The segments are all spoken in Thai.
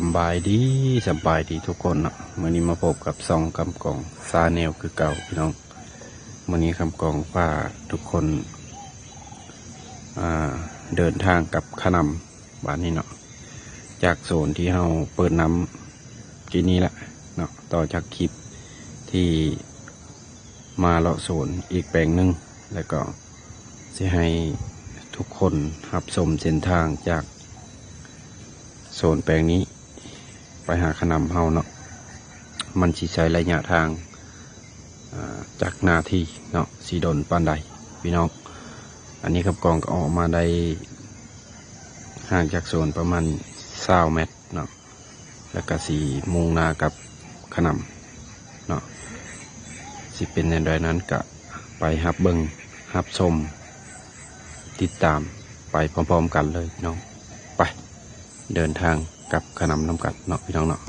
สำบายดีสบายดีทุกคนเนาะมื่อนี้มาพบกับซองคำกองซาแนวคือเก่าพี่น้องมื่อนี้คำกองพาทุกคนเดินทางกับขนำบ้านนี้เนาะจากโซนที่เราเปิดน้ำกีนี้แหละเนาะต่อจากคลิปที่มาเลาะโซนอีกแปลงหนึ่งแล้วก็จะให้ทุกคนหับชมเส้นทางจากโซนแปลงนี้ ไปหาขนำเฮาเนาะมันสิใช้ระยะทางาจากนาทีเนาะสีดนปานใดพี่น้อง อันนี้ครับกองก็ออกมาได้ห่างจากโซนประมาณ20เมตรเนาะแล้วก็สีมุงนากับขนำเนาะสิเป็นในใดนั้นก็ไปหับเบิงหับชม ติดตามไปพร้อมๆกันเลยพี่น้องไปเดินทาง กับขนำน้ำกัดเนาะพี่น้องเนาะ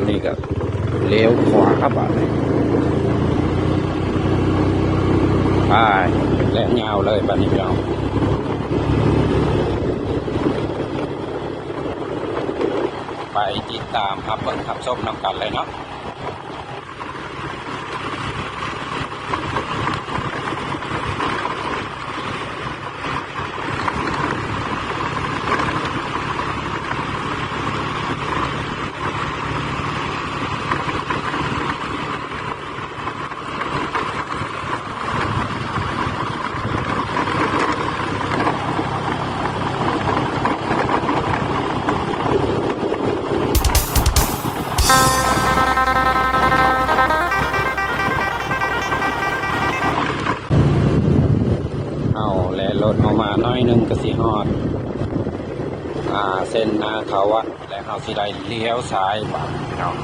าฮอนนี่ก็เลี้ยวขวาครับอะไปและยาเลยบ้านนี้พี่น้องไปติดตามครับเบิ่งขับส้มนำกันเลยเนาะ ฮอดอ่าเส้นนาเขาวะและเอาสิได้เลี้ยวซ้ายบัดเนาะ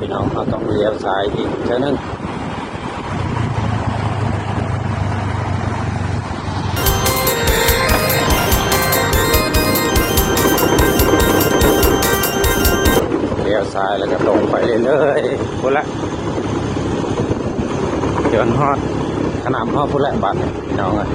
พี่น้องเขาต้องเลี้ยวซ้ายอีกเท่านั้นเลี้ยวซ้ายแล้วก็ตรงไปเรื่อยๆพุ่นละเดินฮอดขนามฮอดพุ่นละบัดนี่พี่น้องอ้ย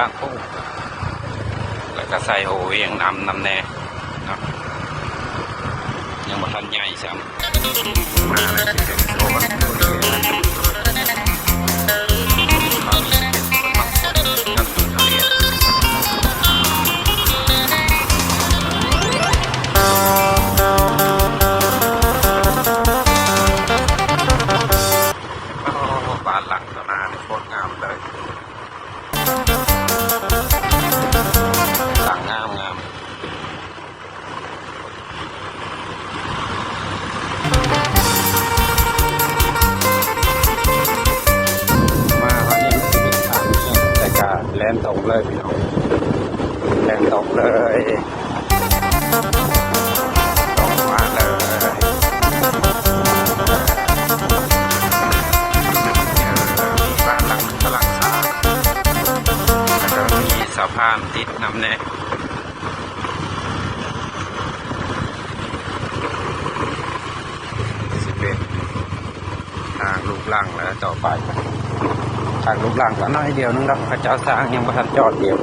ล่างปลูกแล้วก็ใส่โอเวียงนำนำแน่นะยังบ่ทันใหญ่ซ้ำมาแล้ว นตกเลยพี่น้องแลนตกเลยตกมาเลยมีบ้านหลังกำลังสร้างแล้วก็มีสะพานติดน้ำแน่สิเป็นทางลูกลังแล้วต่อไปางลูกลังก็น้อยเดียวนึงครับพระเจ้าสร้างยังไม่ทันจอดเดียว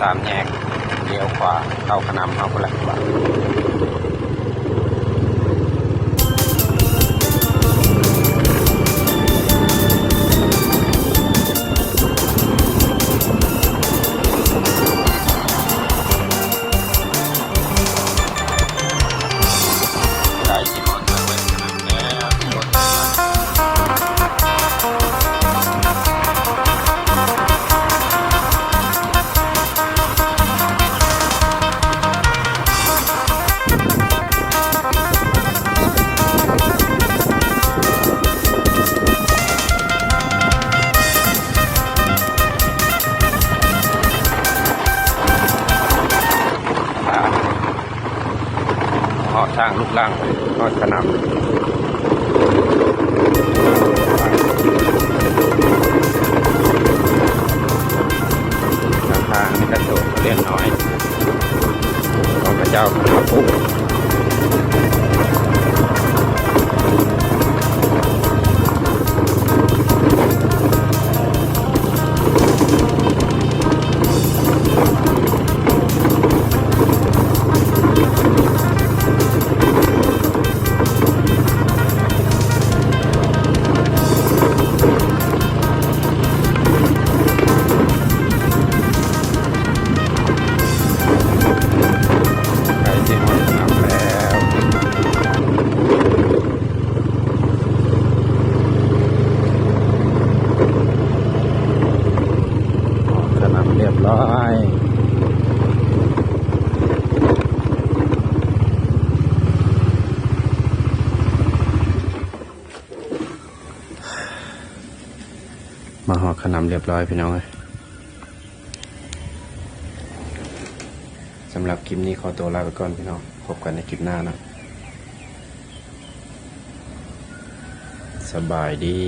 สามแยกเลี้ยวขวาเข้าขนำเข้าไปแล้วบ้าน มาหอขนำเรียบร้อยพี่น้องเลยสำหรับคลิปนี้ขอตัวลาไปก่อนพี่น้อง พบกันในคลิปหน้านะสบายดี